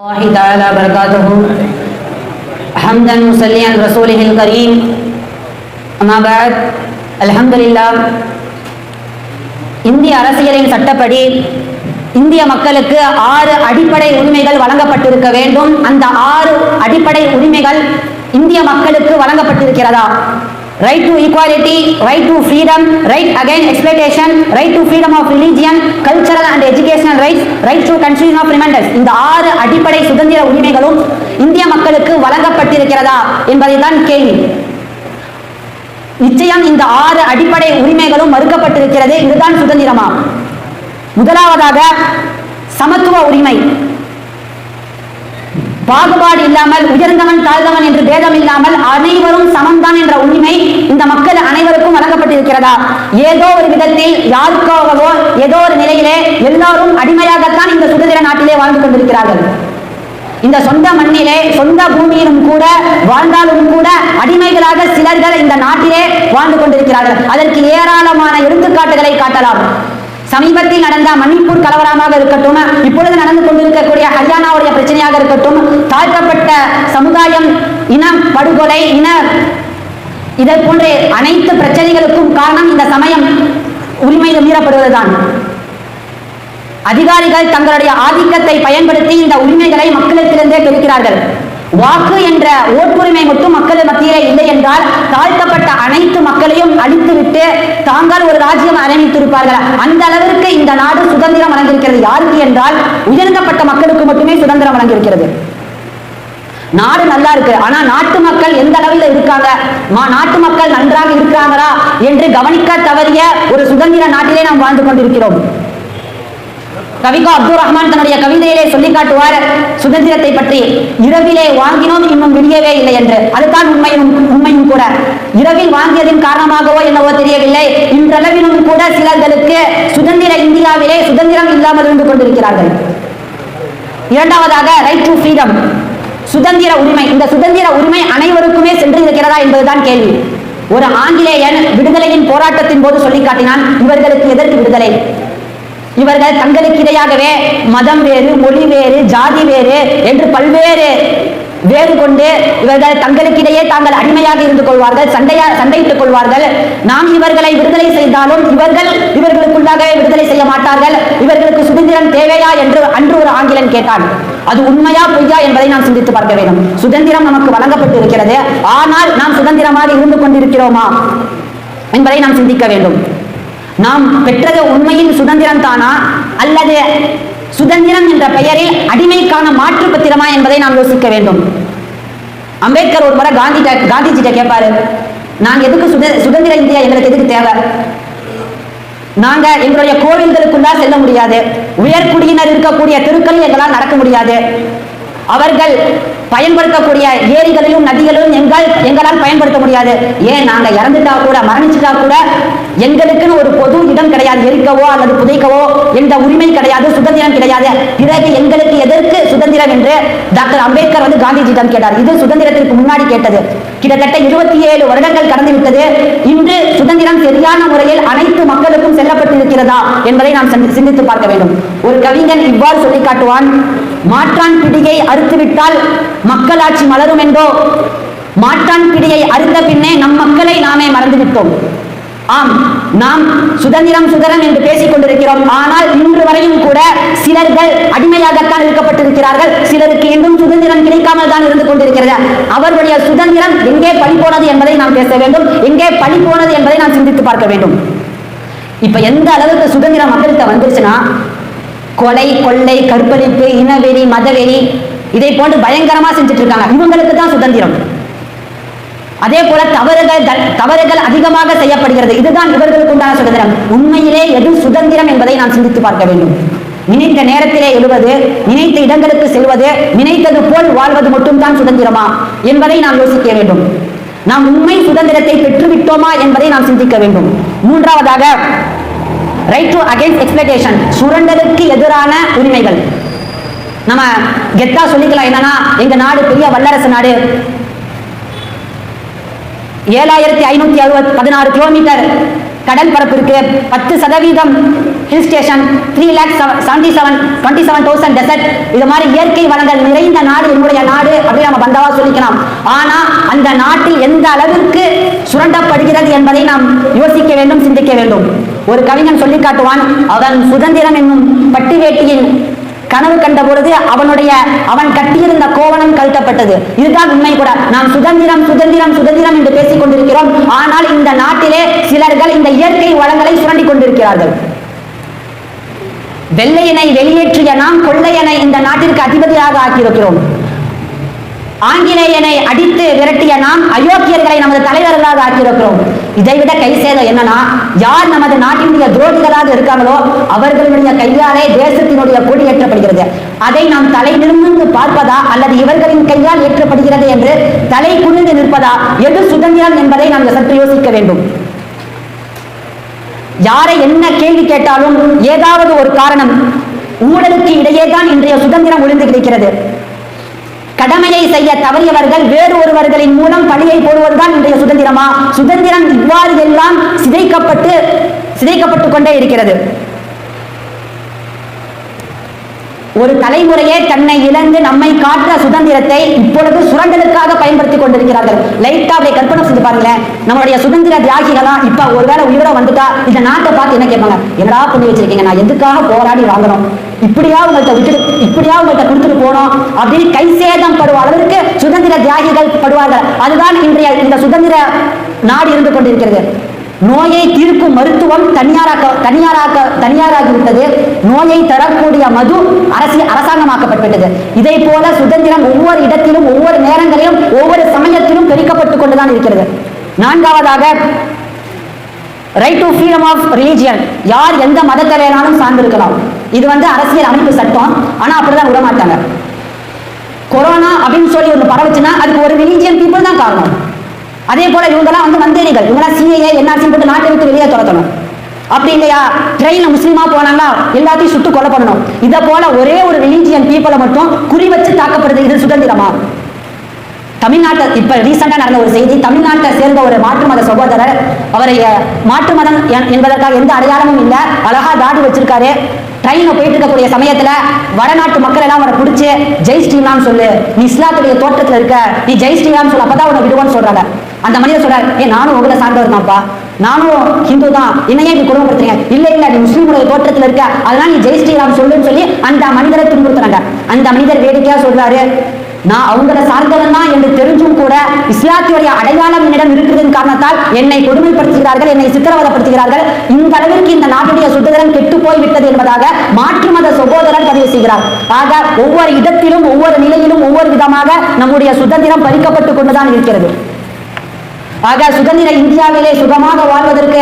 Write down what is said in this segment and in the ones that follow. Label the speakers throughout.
Speaker 1: الله تعالى بركاته حمدا مسليا رسوله الكريم أما بعد الحمد لله இந்திய அரசியலின் சட்டப்படி இந்திய மக்களுக்கு ஆறு அடிப்படை உரிமைகள் வழங்கப்பட்டிருக்க வேண்டும் அந்த ஆறு அடிப்படை உரிமைகள் இந்திய மக்களுக்கு வழங்கப்பட்டிருக்கிறதா Right to equality right to freedom right again expectation right to freedom of religion cultural and educational rights right to constitution of reminders இந்த ஆறு அடிப்படை சுதந்திர உரிமைகளும் இந்திய மக்களுக்கு வழங்கப்பட்டிருக்கிறதா என்பதை தான் கேள்வி. நிச்சயம் இந்த ஆறு அடிப்படை உரிமைகளும் மறுக்கப்பட்டிருக்கிறது. இதுதான் சுதந்திரமா? முதலாவதாக சமத்துவ உரிமை. பாகுபாடு இல்லாமல் உயர்ந்தவன் தாழ்ந்தவன் என்று பேதம் இல்லாமல் அனைவரும் சமம்தான் என்ற உரிமை இந்த மக்கள் அனைவருக்கும் வழங்கப்பட்டிருக்கிறதா? ஏதோ ஒரு விதத்தில் யாருக்காகவோ ஏதோ ஒரு நிலையிலே எல்லாரும் அடிமையாகத்தான் இந்த சுதந்திர நாட்டிலே வாழ்ந்து கொண்டிருக்கிறார்கள். இந்த சொந்த மண்ணிலே சொந்த பூமியிலும் கூட வாழ்ந்தாலும் கூட அடிமைகளாக சிலர்கள் இந்த நாட்டிலே வாழ்ந்து கொண்டிருக்கிறார்கள். அதற்கு ஏராளமான எடுத்துக்காட்டுகளை காட்டலாம். சமீபத்தில் நடந்த மணிப்பூர் கலவரமாக இருக்கட்டும் இப்பொழுது நடந்து கொண்டிருக்கக்கூடிய ஹரியானாவுடைய பிரச்சனையாக இருக்கட்டும் தாழ்த்தப்பட்ட சமுதாயம் இன படுகொலை இன இதை போன்ற அனைத்து பிரச்சனைகளுக்கும் காரணம் இந்த சமயம் உரிமையில் மீறப்படுவதுதான். அதிகாரிகள் தங்களுடைய ஆதிக்கத்தை பயன்படுத்தி இந்த உரிமைகளை மக்களிடத்திலிருந்தே பெறுகிறார்கள். வாக்கு என்ற ஓட்டுரிமை மட்டும் மக்கள் மத்தியிலே இல்லை என்றால் தாழ்த்தப்பட்ட அனைத்து மக்களையும் அழித்துவிட்டு தாங்கள் ஒரு ராஜ்யம் ஆரம்பித்திருப்பார்கள் அந்த அளவிற்கு இந்த நாடு சுதந்திரம் வழங்கியிருக்கிறது. யாருக்கு என்றால் உயர்ந்தப்பட்ட மக்களுக்கு மட்டுமே சுதந்திரம் வழங்கியிருக்கிறது. நாடு நல்லா இருக்கு. ஆனா நாட்டு மக்கள் எந்த அளவில் இருக்காங்க? நாட்டு மக்கள் நன்றாக இருக்கிறாங்களா என்று கவனிக்க தவறிய ஒரு சுதந்திர நாட்டிலே நாம் வாழ்ந்து கொண்டிருக்கிறோம். கவிகா அப்துல் ரஹ்மான் தன்னுடைய கவிதையிலே சொல்லி காட்டுவார் சுதந்திரத்தை பற்றி இரவிலே வாங்கினோம் இன்னும் விடியவே இல்லை என்று. அதுதான் உண்மையும் உண்மையும் கூட. இரவில் வாங்கியதின் காரணமாகவோ என்னவோ தெரியவில்லை. இன்றளவிலும் கூட சிலர்களுக்கு சுதந்திர இந்தியாவிலே சுதந்திரம் இல்லாமல் இருந்து கொண்டிருக்கிறார்கள். இரண்டாவதாக ரைட் டு ஃப்ரீடம் சுதந்திர உரிமை இந்த சுதந்திர உரிமை அனைவருக்குமே சென்று இருக்கிறதா என்பதுதான் கேள்வி. ஒரு ஆங்கிலேயன் விடுதலையின் போராட்டத்தின் போது சொல்லி காட்டினான் இவர்களுக்கு எதற்கு விடுதலை? இவர்கள் தங்களுக்கிடையாகவே மதம் வேறு மொழி வேறு ஜாதி வேறு என்று பல்வேறு வேறு கொண்டு இவர்கள் தங்களுக்கிடையே தாங்கள் அடிமையாக இருந்து கொள்வார்கள் சண்டையா சண்டையிட்டுக் கொள்வார்கள். நாம் இவர்களை விடுதலை செய்தாலும் இவர்கள் இவர்களுக்குள்ளாகவே விடுதலை செய்ய மாட்டார்கள். இவர்களுக்கு சுதந்திரம் தேவையா என்று அன்று ஒரு ஆங்கிலன் கேட்டான். அது உண்மையா பொய்யா என்பதை நாம் சிந்தித்து பார்க்க வேண்டும். சுதந்திரம் நமக்கு வழங்கப்பட்டு இருக்கிறது. ஆனால் நாம் சுதந்திரமாக இருந்து கொண்டிருக்கிறோமா என்பதை நாம் சிந்திக்க வேண்டும். நாம் பெற்றது உண்மையின் சுதந்திரம் தானா? அல்லது சுதந்திரம் என்ற பெயரில் அடிமைக்கான மாற்று பத்திரமா என்பதை நாம் யோசிக்க வேண்டும். அம்பேத்கர் ஒரு முறை காந்தி காந்திஜிட்ட கேட்பாரு நாங்க எதுக்கு சுத சுதந்திர இந்தியா எங்களுக்கு எதுக்கு தேவை? நாங்க எங்களுடைய கோவில்களுக்குள்ளா செல்ல முடியாது. உயர்குடியினர் இருக்கக்கூடிய தெருக்களில் எங்களால் நடக்க முடியாது. அவர்கள் பயன்படுத்தக்கூடிய ஏரிகளிலும் நதிகளிலும் எங்கள் எங்களால் பயன்படுத்த முடியாது. ஏன் நாங்க இறந்துட்டா கூட மரணிச்சுட்டா கூட எங்களுக்குன்னு ஒரு பொது இடம் கிடையாது எரிக்கவோ அல்லது புதைக்கவோ எந்த உரிமை கிடையாது சுதந்திரம் கிடையாது. பிறகு எங்களுக்கு எதற்கு சுதந்திரம் என்று டாக்டர் அம்பேத்கர் வந்து காந்திஜியிடம் கேட்டார். இது சுதந்திரத்திற்கு முன்னாடி கேட்டது. கிட்டத்தட்ட இருபத்தி ஏழு வருடங்கள் கடந்து விட்டது. இன்று சுதந்திரம் சரியான முறையில் அனைத்து மக்களுக்கும் செல்லப்பட்டிருக்கிறதா என்பதை நாம் சிந்தி- சிந்தித்து பார்க்க வேண்டும். ஒரு கவிஞன் இவ்வாறு சொல்லி காட்டுவான் மாற்றான் பிடியை அறுத்துவிட்டால் மக்களாட்சி மலரும் என்றோ மாற்றான் பிடியை அறுத்த பின்னே நம் மக்களை நாமே மறந்துவிட்டோம் ஆம் நாம் சுதந்திரம் சுதரம் என்று பேசிக் கொண்டிருக்கிறோம். ஆனால் இன்று வரையும் கூட சிலர்கள் அடிமையாகத்தான் இருக்கப்பட்டிருக்கிறார்கள். சிலருக்கு இன்னும் சுதந்திரம் கிடைக்காமல் தான் இருந்து கொண்டிருக்கிறது. அவர்களுடைய சுதந்திரம் எங்கே பழி போனது என்பதை நாம் பேச வேண்டும். எங்கே பழி போனது என்பதை நாம் சிந்தித்து பார்க்க வேண்டும். இப்ப எந்த அளவுக்கு சுதந்திரம் மக்கள்கிட்ட வந்துருச்சுன்னா கொலை கொள்ளை கற்பழிப்பு இனவெறி மதவெறி இதை போன்று பயங்கரமா செஞ்சுட்டு இருக்காங்க. இவங்களுக்கு தான் சுதந்திரம். அதே போல தவறுகள் த- தவறுகள் அதிகமாக செய்யப்படுகிறது. இதுதான் இவர்களுக்கு உண்டான சுதந்திரம். உண்மையிலே எது சுதந்திரம் என்பதை நாம் சிந்தித்து பார்க்க வேண்டும். நினைத்த நேரத்திலே எழுவது நினைத்த இடங்களுக்கு செல்வது நினைத்தது போல் வாழ்வது மட்டும்தான் சுதந்திரமா என்பதை நாம் யோசிக்க வேண்டும். நாம் உண்மை சுதந்திரத்தை பெற்றுவிட்டோமா என்பதை நாம் சிந்திக்க வேண்டும். மூன்றாவதாக ரைட் டு அகைன்ஸ்ட் எக்ஸ்பெக்டேஷன் சுரண்டலுக்கு எதிரான உரிமைகள். நம்ம கெத்தா சொல்லிக்கலாம் என்னன்னா எங்க நாடு பெரிய வல்லரசு நாடு. ஏழாயிரத்தி ஐநூத்தி அறுபத்தி பதினாறு கிலோமீட்டர் கடல் பரப்பிற்கு பத்து சதவீதம் hill station three lake seventy seven twenty seven thousand desert இது மாதிரி இயற்கை வளங்கள் நிறைந்த நாடு என்னுடைய நாடு அப்படின்னு நம்ம பந்தவா சொல்லிக்கலாம். ஆனா அந்த நாட்டில் எந்த அளவிற்கு சுரண்டப்படுகிறது என்பதை நாம் யோசிக்க வேண்டும் சிந்திக்க வேண்டும். ஒரு கவிஞன் சொல்லி காட்டுவான் அவன் சுதந்திரம் என்னும் பட்டு வேட்டியின் கனவு கண்ட பொழுது அவனுடைய அவன் கட்டியிருந்த கோவணம் கழுத்தப்பட்டது இதுதான் உண்மை கூட. நாம் சுதந்திரம் சுதந்திரம் சுதந்திரம் என்று பேசிக் கொண்டிருக்கிறோம். ஆனால் இந்த நாட்டிலே சிலர்கள் இந்த இயற்கை வளங்களை சுரண்டி கொண்டிருக்கிறார்கள். வெள்ளையனை வெளியேற்றிய நாம் கொள்ளையனை இந்த நாட்டிற்கு அதிபதியாக ஆக்கியிருக்கிறோம். ஆங்கிலேயனை அடித்து விரட்டிய நாம் அயோக்கியர்களை நமது தலைவர்களாக ஆக்கியிருக்கிறோம். இதைவிட கை சேதம் என்னன்னா யார் நமது நாட்டினுடைய துரோகிகளாக இருக்காங்களோ அவர்களுடைய கையாலே தேசத்தினுடைய கொடி ஏற்றப்படுகிறது. அதை நாம் தலை நிமிர்ந்து பார்ப்பதா அல்லது இவர்களின் கையால் ஏற்றப்படுகிறது என்று தலை குனிந்து நிற்பதா எது சுதந்திரம் என்பதை நாம் சற்று யோசிக்க வேண்டும்? யாரை என்ன கேள்வி கேட்டாலும் ஏதாவது ஒரு காரணம் ஊழலுக்கு இடையே தான் இன்றைய சுதந்திரம் ஒளிந்து கிடைக்கிறது. கடமையை செய்ய தவறியவர்கள் வேறு ஒருவர்களின் மூலம் பழியை போடுவதுதான் இன்றைய சுதந்திரமா? சுதந்திரம் இவ்வாறு எல்லாம் சிதைக்கப்பட்டு சிதைக்கப்பட்டு கொண்டே இருக்கிறது. ஒரு தலைமுறையே தன்னை இழந்து நம்மை காட்டுற சுதந்திரத்தை இப்பொழுது சுரண்டலுக்காக பயன்படுத்தி கொண்டிருக்கிறார்கள். லைட்டா அப்படியே கற்பனை செஞ்சு பாருங்களேன். நம்மளுடைய சுதந்திர தியாகிகளா இப்ப ஒருவேளை உயிரோட வந்துட்டா இந்த நாட்டை பார்த்து என்ன கேட்பாங்க? என்னடா பண்ணி வச்சிருக்கீங்க? நான் எதுக்காக போராடி வாங்கணும்? இப்படியா உங்கள்கிட்ட விட்டுட்டு இப்படியா உங்கள்கிட்ட கொடுத்துட்டு போனோம் அப்படின்னு கை சேதம் படுவ அளவிற்கு சுதந்திர தியாகிகள் படுவார்கள். அதுதான் இன்றைய இந்த சுதந்திர நாடு இருந்து கொண்டிருக்கிறது. நோயை தீர்க்கும் மருத்துவம் தனியாராக்க தனியாராக்க தனியாராகிவிட்டது நோயை தரக்கூடிய மது அரசியல் அரசாங்கமாக்கப்பட்டுவிட்டது. இதை போல சுதந்திரம் ஒவ்வொரு இடத்திலும் ஒவ்வொரு நேரங்களிலும் ஒவ்வொரு சமயத்திலும் பெருக்கப்பட்டுக் கொண்டுதான் இருக்கிறது. நான்காவதாக right to freedom of religion யார் எந்த மதத்தை சார்ந்திருக்கலாம். இது வந்து அரசியல் அமைப்பு சட்டம். ஆனா அப்படிதான் விட மாட்டாங்க கொரோனா அப்படின்னு சொல்லி ஒன்று பரவச்சுன்னா அதுக்கு ஒரு ரிலீஜியன் பீப்புள் தான் காரணம். அதே போல இவங்கெல்லாம் வந்து மந்தேரிகள். இவங்கெல்லாம் சிஏஏ என்ஆர்சி போட்டு நாட்டை விட்டு வெளியே துரத்தணும். அப்படி இல்லையா? ட்ரெயின்ல முஸ்லீமா போனாங்களா? எல்லாத்தையும் சுட்டு கொலை பண்ணணும். இதை போல ஒரே ஒரு ரிலீஜியன் பீப்புளை மட்டும் குறி வச்சு தாக்கப்படுது. இது சுதந்திரமா? தமிழ்நாட்டை இப்ப ரீசெண்டா நடந்த ஒரு செய்தி தமிழ்நாட்டை சேர்ந்த ஒரு மாற்று மத சகோதரர் அவரை மாற்று மதம் என்- என்பதற்காக எந்த அடையாளமும் இல்ல அழகா தாடி வச்சிருக்காரு. ட்ரெயின்ல போயிட்டு இருக்கக்கூடிய சமயத்துல வடநாட்டு மக்கள் எல்லாம் அவரை பிடிச்சி ஜெய் ஸ்ரீராம் சொல்லு. நீ இஸ்லாத்துடைய தோற்றத்துல இருக்க. நீ ஜெய் ஸ்ரீராம் சொல்லு. அப்பதான் உன்னை விடுவோன்னு சொல்றாங்க. அந்த மனிதர் சொல்றாரு ஏ நானும் உங்களை சார்ந்தவர் தான்ப்பா. நானும் ஹிந்து தான். என்னையே இப்படி குடும்பப்படுத்துறீங்க இல்ல இல்ல நீ முஸ்லீமுடைய தோற்றத்தில் இருக்க. அதனால நீ ஜெய் ஸ்ரீராம் சொல்லுன்னு சொல்லி அந்த மனிதரை துன்புறுத்துறாங்க. அந்த மனிதர் வேடிக்கையா சொல்றாரு நான் அவங்கள சார்ந்தவன் தான் என்று தெரிஞ்சும் கூட இஸ்லாத்தியுடைய அடையாளம் என்னிடம் இருக்கிறதன் காரணத்தால் என்னை கொடுமைப்படுத்துகிறார்கள் என்னை சித்திரவதப்படுத்துகிறார்கள். இந்த அளவிற்கு இந்த நாட்டுடைய சுதந்திரம் கெட்டு போய் விட்டது என்பதாக மாற்று மத சகோதரர் பதிவு செய்கிறார். ஆக ஒவ்வொரு இடத்திலும் ஒவ்வொரு நிலையிலும் ஒவ்வொரு விதமாக நம்முடைய சுதந்திரம் பறிக்கப்பட்டுக் கொண்டுதான் இருக்கிறது. ஆக சுதந்திர இந்தியாவிலே சுகமாக வாழ்வதற்கு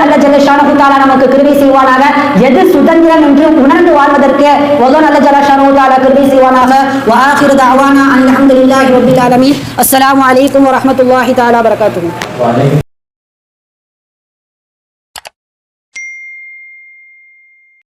Speaker 1: நல்ல ஜல ஜலஷானகுத்தாலா நமக்கு கிருவி செய்வானாக. எது சுதந்திரம் என்று உணர்ந்து வாழ்வதற்கு வல்லோன் அல்ல ஜலஷானகுத்தாலா கிருவி செய்வானாக. வாஹிரு தாவானா அல்ஹம்துலில்லாஹி ரப்பில் ஆலமீன். அஸ்ஸலாமு அலைக்கும் வரஹ்மத்துல்லாஹி தஆலா
Speaker 2: பரகாத்துஹு.